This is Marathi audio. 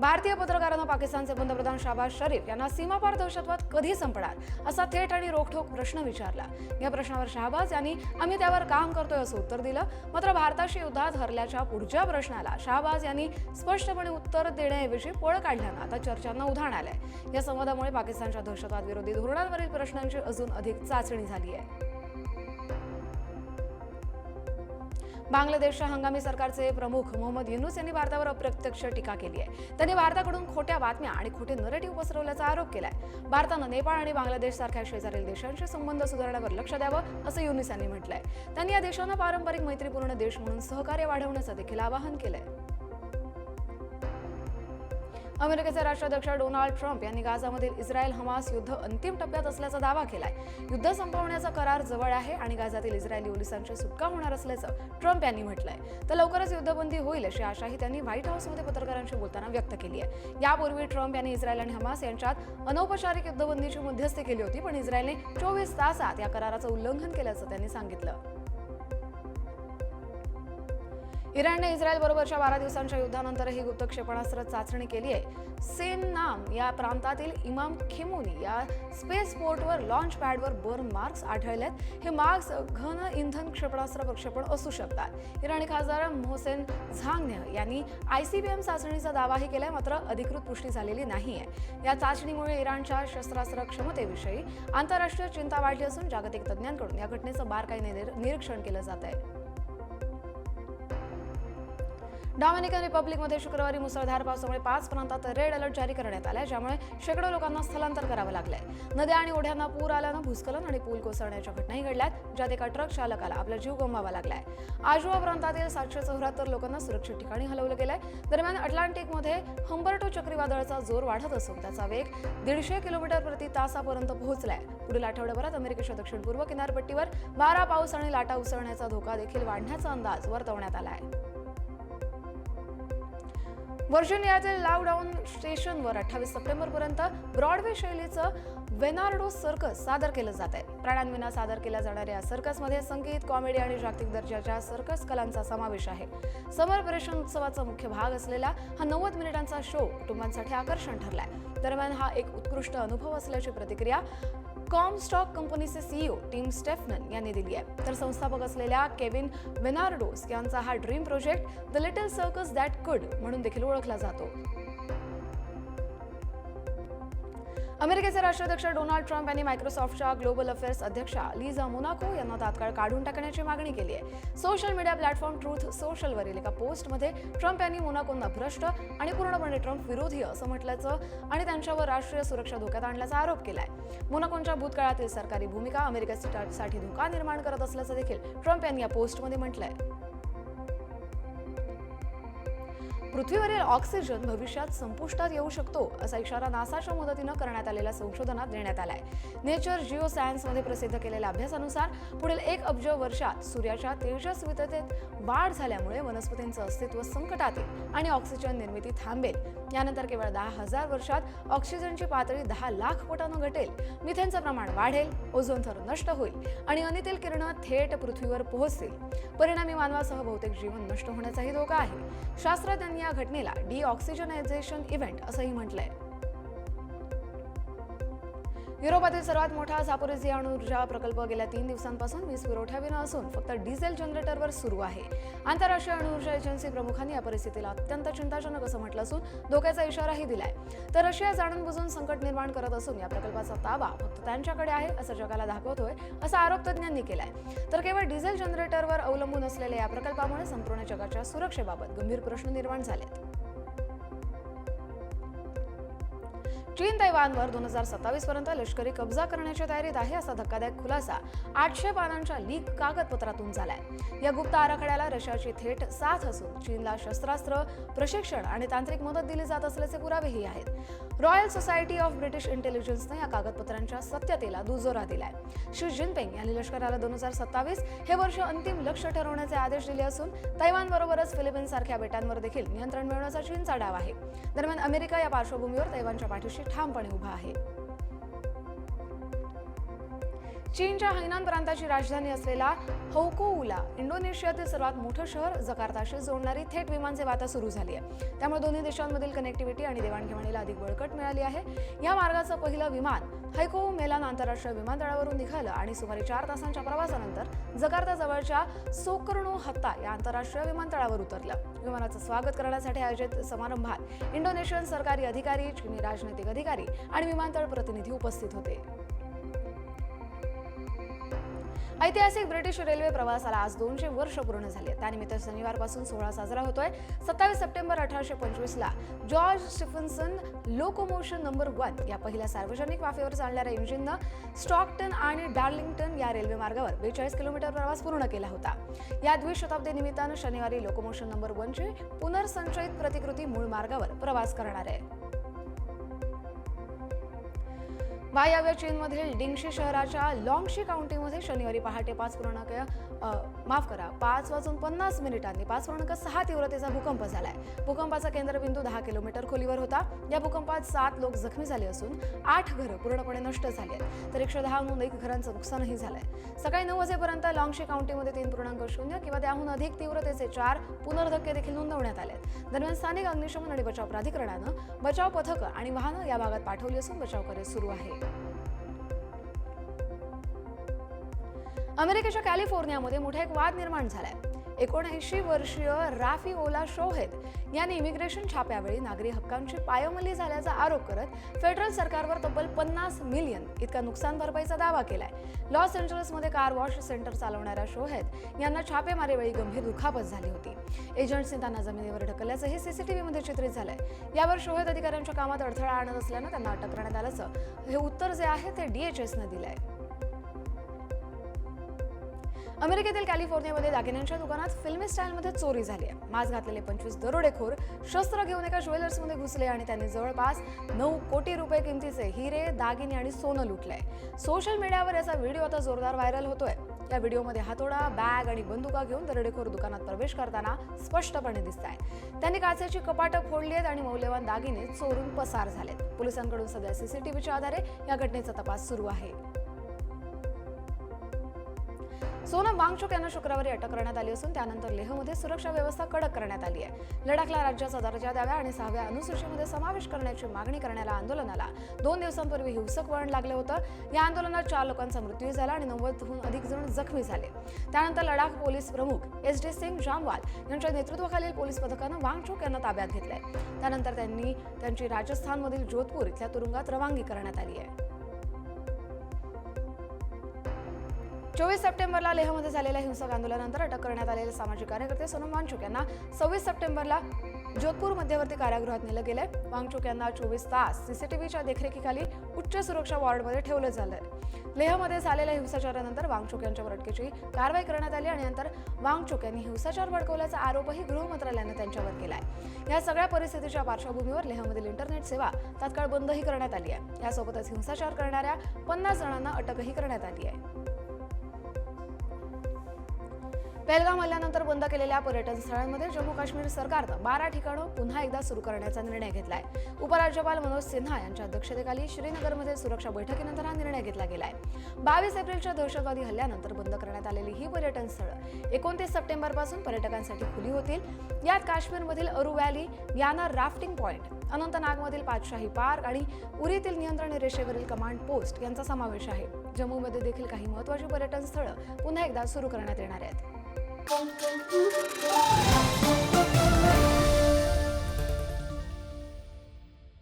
भारतीय पत्रकारांना पाकिस्तानचे पंतप्रधान शाबाज शरीफ यांना सीमापार दहशतवाद कधी संपणार असा थेट आणि रोखठोक प्रश्न विचारला. या प्रश्नावर शाहबाज यांनी आम्ही त्यावर काम करतोय असं उत्तर दिलं मात्र भारताशी युद्धात हरल्याच्या पुढच्या प्रश्नाला शाहबाज यांनी स्पष्टपणे उत्तर देण्याऐवजी पळ काढल्यानं आता चर्चांना उधाण आलंय. या संवादामुळे पाकिस्तानच्या दहशतवाद विरोधी धोरणांवरील प्रश्नांची अजून अधिक चाचणी झाली आहे. बांगलादेशच्या हंगामी सरकारचे प्रमुख मोहम्मद युनुस यांनी भारतावर अप्रत्यक्ष टीका केली आहे. त्यांनी भारताकडून खोट्या बातम्या आणि खोटे नरेटिव्ह पसरवल्याचा आरोप केलाय. भारतानं नेपाळ आणि बांगलादेश सारख्या शेजारील देशांशी संबंध सुधारण्यावर लक्ष द्यावं असं युनुस यांनी म्हटलंय. त्यांनी या देशांना पारंपरिक मैत्रीपूर्ण देश म्हणून सहकार्य वाढवण्याचं देखील आवाहन केलंय. अमेरिकेचे राष्ट्राध्यक्ष डोनाल्ड ट्रम्प यांनी गाझामधील इस्रायल हमास युद्ध अंतिम टप्प्यात असल्याचा दावा केलाय. युद्ध संपवण्याचा करार जवळ आहे आणि गाझातील इस्रायली पोलिसांची सुटका होणार असल्याचं ट्रम्प यांनी म्हटलंय. तर लवकरच युद्धबंदी होईल अशी आशाही त्यांनी व्हाईट हाऊसमध्ये पत्रकारांशी बोलताना व्यक्त केली आहे. यापूर्वी ट्रम्प यांनी इस्रायल आणि हमास यांच्यात अनौपचारिक युद्धबंदीची मध्यस्थी केली होती पण इस्रायलने चोवीस तासात या कराराचं उल्लंघन केल्याचं त्यांनी सांगितलं. इराणने इस्रायल बरोबरच्या बारा दिवसांच्या युद्धानंतरही गुप्त क्षेपणास्त्र चाचणी केली आहे सेन नाम या प्रांतातील इमाम खिमोनी या स्पेस पोर्टवर लॉन्च पॅडवर बर्न मार्क्स आढळलेत. हे मार्क्स घन इंधन क्षेपणास्त्र प्रक्षेपण असू शकतात. इराणी खासदार मोहसेन झांगने यांनी आयसीबीएम चाचणीचा दावाही केलाय मात्र अधिकृत पुष्टी झालेली नाही आहे या चाचणीमुळे इराणच्या शस्त्रास्त्र क्षमतेविषयी आंतरराष्ट्रीय चिंता वाढली असून जागतिक तज्ज्ञांकडून या घटनेचं बारकाईने निर- निरीक्षण केलं जात आहे डॉमिनिकन रिपब्लिकमध्ये शुक्रवारी मुसळधार पावसामुळे पाच प्रांतात रेड अलर्ट जारी करण्यात आलाय ज्यामुळे शेकडो लोकांना स्थलांतर करावं लागलंय. नद्या आणि ओढ्यांना पूर आल्यानं भूस्खलन आणि पूल कोसळण्याच्या घटनाही घडल्यात ज्यात एका ट्रक चालकाला आपला जीव गमवावा लागलाय. आजोबा प्रांतातील सातशे चौऱ्याहत्तर लोकांना सुरक्षित ठिकाणी हलवलं गेलंय. दरम्यान अटलांटिकमध्ये हंबर्टो चक्रीवादळाचा जोर वाढत असून त्याचा वेग दीडशे किलोमीटर प्रति तासापर्यंत पोहोचलाय. पुढील आठवड्याभरात अमेरिकेच्या दक्षिण पूर्व किनारपट्टीवर वारा पाऊस आणि लाटा उसळण्याचा धोका देखील वाढण्याचा अंदाज वर्तवण्यात आला आहे व्हर्जिनियातील लावडाऊन स्टेशनवर अठ्ठावीस सप्टेंबरपर्यंत ब्रॉडवे शैलीचं वेनार्डो सर्कस सादर केलं जात आहे. प्राण्यांविना सादर केल्या जाणाऱ्या या सर्कसमध्ये संगीत कॉमेडी आणि जागतिक दर्जाच्या सर्कस कलांचा समावेश आहे. समर ऑपरेशन उत्सवाचा मुख्य भाग असलेला हा नव्वद मिनिटांचा शो कुटुंबांसाठी आकर्षण ठरलाय. दरम्यान हा एक उत्कृष्ट अनुभव असल्याची प्रतिक्रिया कॉमस्टॉक कंपनीचे सीईओ टीम स्टेफनन यांनी दिली आहे. तर संस्थापक असलेल्या केविन वेनार्डोस यांचा हा dream project the little circus that could म्हणून देखील ओळखला जातो. अमेरिकेचे राष्ट्राध्यक्ष डोनाल्ड ट्रम्प यांनी मायक्रोसॉफ्टच्या ग्लोबल अफेअर्स अध्यक्षा लिझा मोनाको यांना तात्काळ काढून टाकण्याची मागणी केली आहे. सोशल मीडिया प्लॅटफॉर्म ट्रूथ सोशलवरील एका पोस्टमध्ये ट्रम्प यांनी मोनाकोंना भ्रष्ट आणि पूर्णपणे ट्रम्प विरोधी असं म्हटल्याचं आणि त्यांच्यावर राष्ट्रीय सुरक्षा धोक्यात आणल्याचा आरोप केला आहे मोनाकोंच्या भूतकाळातील सरकारी भूमिका अमेरिकेसाठी धोका निर्माण करत असल्याचं देखील ट्रम्प यांनी या पोस्टमध्ये म्हटलं आहे पृथ्वीवरील ऑक्सिजन भविष्यात संपुष्टात येऊ शकतो असा इशारा नासाच्या मदतीनं करण्यात आलेल्या संशोधनात देण्यात आलाय. नेचर जिओ सायन्समध्ये प्रसिद्ध केलेल्या अभ्यासानुसार पुढील एक अब्ज वर्षात सूर्याच्या तेजस्विततेत वाढ झाल्यामुळे वनस्पतींचं अस्तित्व संकटात येईल आणि ऑक्सिजन निर्मिती थांबेल. यानंतर केवळ दहा हजार वर्षात ऑक्सिजनची पातळी दहा लाख पटानं घटेल. मिथेनचं प्रमाण वाढेल ओझोन थर नष्ट होईल आणि अनितील किरणं थेट पृथ्वीवर पोहोचतील. परिणामी मानवासह बहुतेक जीवन नष्ट होण्याचाही धोका आहे. शास्त्रज्ञांनी या घटनेला डिऑक्सिजनायझेशन इव्हेंट असंही म्हटलंय. युरोपातील सर्वात मोठा झापोरिझिया अणुऊर्जा प्रकल्प गेल्या तीन दिवसांपासून वीज पुरवठ्याविना असून फक्त डिझेल जनरेटरवर सुरू आहे. आंतरराष्ट्रीय अणुऊर्जा एजन्सी प्रमुखांनी या परिस्थितीला अत्यंत चिंताजनक असं म्हटलं असून धोक्याचा इशाराही दिलाय. तर रशिया जाणून बुजून संकट निर्माण करत असून या प्रकल्पाचा ताबा फक्त त्यांच्याकडे आहे असं जगाला दाखवतोय असा आरोप तज्ज्ञांनी केलाय. तर केवळ डिझेल जनरेटरवर अवलंबून असलेल्या या प्रकल्पामुळे संपूर्ण जगाच्या सुरक्षेबाबत गंभीर प्रश्न निर्माण झालेत. चीन तैवानवर दोन हजार सत्तावीस पर्यंत लष्करी कब्जा करण्याच्या तयारीत आहे असा धक्कादायक खुलासा आठशे पानांच्या लीक कागदपत्रातून झालाय. या गुप्त आराखड्याला रशियाची थेट साथ असून चीनला शस्त्रास्त्र प्रशिक्षण आणि तांत्रिक मदत दिली जात असल्याचे पुरावेही आहेत. रॉयल सोसायटी ऑफ ब्रिटिश इंटेलिजन्सने या कागदपत्रांच्या सत्यतेला दुजोरा दिलाय. शी जिनपिंग यांनी लष्कराला दोन हजार सत्तावीस हे वर्ष अंतिम लक्ष ठरवण्याचे आदेश दिले असून तैवानबरोबरच फिलिपिन्स सारख्या बेटांवर देखील नियंत्रण मिळवण्याचा चीनचा डाव आहे. दरम्यान अमेरिका या पार्श्वभूमीवर तैवानच्या पाठीशी ठामपणे उभा आहे. चीनच्या हैनान प्रांताची राजधानी असलेला हौकोउला इंडोनेशियातील सर्वात मोठं शहर जकार्ताशी जोडणारी थेट विमानसेवा आता सुरू झाली आहे. त्यामुळे दोन्ही देशांमधील कनेक्टिव्हिटी आणि देवाणघेवाणीला अधिक बळकट मिळाली आहे. या मार्गाचं पहिलं विमान हैको मेलान आंतरराष्ट्रीय विमानतळावरून निघालं आणि सुमारे चार तासांच्या प्रवासानंतर जकार्ता जवळच्या सोकर्णो हत्ता या आंतरराष्ट्रीय विमानतळावर उतरलं. विमानाचं स्वागत करण्यासाठी आयोजित समारंभात इंडोनेशियन सरकारी अधिकारी चीनी राजनैतिक अधिकारी आणि विमानतळ प्रतिनिधी उपस्थित होते. ऐतिहासिक ब्रिटिश रेल्वे प्रवासाला आज दोनशे वर्ष पूर्ण झाले. त्यानिमित्त शनिवारपासून सोहळा साजरा होतोय. सत्तावीस सप्टेंबर अठराशे पंचवीसला George Stephenson locomotion number one या पहिल्या सार्वजनिक वाफेवर चालणाऱ्या इंजिननं स्टॉकटन आणि डार्लिंग्टन या रेल्वे मार्गावर बेचाळीस किलोमीटर प्रवास पूर्ण केला होता. या द्विशताब्दी निमित्तानं शनिवारी लोकोमोशन नंबर वनची पुनर्संचयित प्रतिकृती मूळ मार्गावर प्रवास करणार. आहे वायव्य चीनमधील डिंगशी शहराच्या लॉंगशी काउंटीमध्ये शनिवारी पहाटे पाच पूर्णांक माफ करा पाच वाजून पन्नास मिनिटांनी पाच पूर्णांक सहा तीव्रतेचा भूकंप झालाय. भूकंपाचा केंद्रबिंदू दहा किलोमीटर खोलीवर होता. या भूकंपात सात लोक जखमी झाले असून आठ घरं पूर्णपणे नष्ट झाली आहेत. तर एकशे दहाहून एक घरांचं नुकसानही झालंय. सकाळी नऊ वाजेपर्यंत लॉंगशी काउंटीमध्ये तीन पूर्णांक शून्य किंवा त्याहून अधिक तीव्रतेचे चार पुनर्धक्के देखील नोंदवण्यात आले आहेत. दरम्यान स्थानिक अग्निशमन आणि बचाव प्राधिकरणानं बचाव पथकं आणि वाहनं या भागात पाठवली असून बचाव कार्य सुरू आहे. अमेरिकेच्या कॅलिफोर्नियामध्ये मोठा एक वाद निर्माण झालाय. एकोणऐंशी वर्षीय राफी ओला शोहेद यांनी इमिग्रेशन छाप्यावेळी नागरी हक्कांची पायमल्ली झाल्याचा आरोप करत फेडरल सरकारवर तब्बल पन्नास मिलियन इतका नुकसान भरपाईचा दावा केलाय. लॉस एंजलसमध्ये कार वॉश सेंटर चालवणाऱ्या शोहेद यांना छापेमारीवेळी गंभीर दुखापत झाली होती. एजंट्सनी त्यांना जमिनीवर ढकलल्याचंही सीसीटीव्हीमध्ये चित्रित झालंय. यावर शोहेद अधिकाऱ्यांच्या कामात अडथळा आणत असल्यानं त्यांना अटक करण्यात आल्याचं हे उत्तर जे आहे ते डीएचएसनं आहे अमेरिकेतील कॅलिफोर्नियामध्ये दागिन्यांच्या दुकानात फिल्मी स्टाईलमध्ये चोरी झाली आहे. मास्क घातलेले पंचवीस दरोडेखोर शस्त्र घेऊन एका ज्वेलर्समध्ये घुसले आणि त्यांनी जवळपास नऊ कोटी रुपये किमतीचे हिरे दागिने आणि सोनं लुटलंय. सोशल मीडियावर याचा व्हिडिओ आता जोरदार व्हायरल होतोय. या व्हिडिओमध्ये हातोडा बॅग आणि बंदुका घेऊन दरोडेखोर दुकानात प्रवेश करताना स्पष्टपणे दिसत आहे त्यांनी काचेची कपाटं फोडली आहेत आणि मौल्यवान दागिने चोरून पसार झालेत. पोलिसांकडून सध्या सीसीटीव्हीच्या आधारे या घटनेचा तपास सुरू आहे. सोनम वांगचुक यांना शुक्रवारी अटक करण्यात आली असून त्यानंतर लेहमध्ये सुरक्षा व्यवस्था कडक करण्यात आली आहे. लडाखला राज्याचा दर्जा द्यावा आणि सहाव्या अनुसूचीमध्ये समावेश करण्याची मागणी करण्याला आंदोलनाला दोन दिवसांपूर्वी हिंसक वळण लागलं होतं. या आंदोलनात चार लोकांचा मृत्यू झाला आणि नव्वदहून अधिक जण जखमी झाले. त्यानंतर लडाख पोलीस प्रमुख एस डी सिंग जामवाल यांच्या नेतृत्वाखालील पोलीस पथकानं वांगचुक यांना ताब्यात घेतलंय. त्यानंतर त्यांनी त्यांची राजस्थानमधील जोधपूर इथल्या तुरुंगात रवानगी करण्यात आली आहे. चोवीस सप्टेंबरला लेहमध्ये झालेल्या हिंसक आंदोलनानंतर अटक करण्यात आलेले सामाजिक कार्यकर्ते सोनम वांगचुक यांना सव्वीस सप्टेंबरला जोधपूर मध्यवर्ती कारागृहात नेलं गेलंय. वांगचुक यांना चोवीस तास सीसीटीव्हीच्या देखरेखीखाली उच्च सुरक्षा वॉर्डमध्ये ठेवलं झालंय. लेहमध्ये झालेल्या हिंसाचारानंतर वांगचुक यांच्यावर अटकेची कारवाई करण्यात आली आणि नंतर वांगचुक यांनी हिंसाचार भडकवल्याचा आरोपही गृह मंत्रालयानं त्यांच्यावर केलाय. या सगळ्या परिस्थितीच्या पार्श्वभूमीवर लेहमधील इंटरनेट सेवा तात्काळ बंदही करण्यात आली आहे. यासोबतच हिंसाचार करणाऱ्या पन्नास जणांना अटकही करण्यात आली आहे. पहलगाम हल्ल्यानंतर बंद केलेल्या पर्यटन स्थळांमध्ये जम्मू काश्मीर सरकारनं बारा ठिकाणं पुन्हा एकदा सुरू करण्याचा निर्णय घेतलाय. उपराज्यपाल मनोज सिन्हा यांच्या अध्यक्षतेखाली श्रीनगरमध्ये सुरक्षा बैठकीनंतर हा निर्णय घेतला गेलाय. बावीस एप्रिलच्या दहशतवादी हल्ल्यानंतर बंद करण्यात आलेली ही पर्यटन स्थळं एकोणतीस सप्टेंबरपासून पर्यटकांसाठी खुली होतील. यात काश्मीरमधील अरू व्हॅली याना राफ्टिंग पॉइंट अनंतनागमधील पाचशाही पार्क आणि उरीतील नियंत्रण रेषेवरील कमांड पोस्ट यांचा समावेश आहे. जम्मूमध्ये देखील काही महत्त्वाची पर्यटन स्थळं पुन्हा एकदा सुरू करण्यात येणार आहेत. Thank you.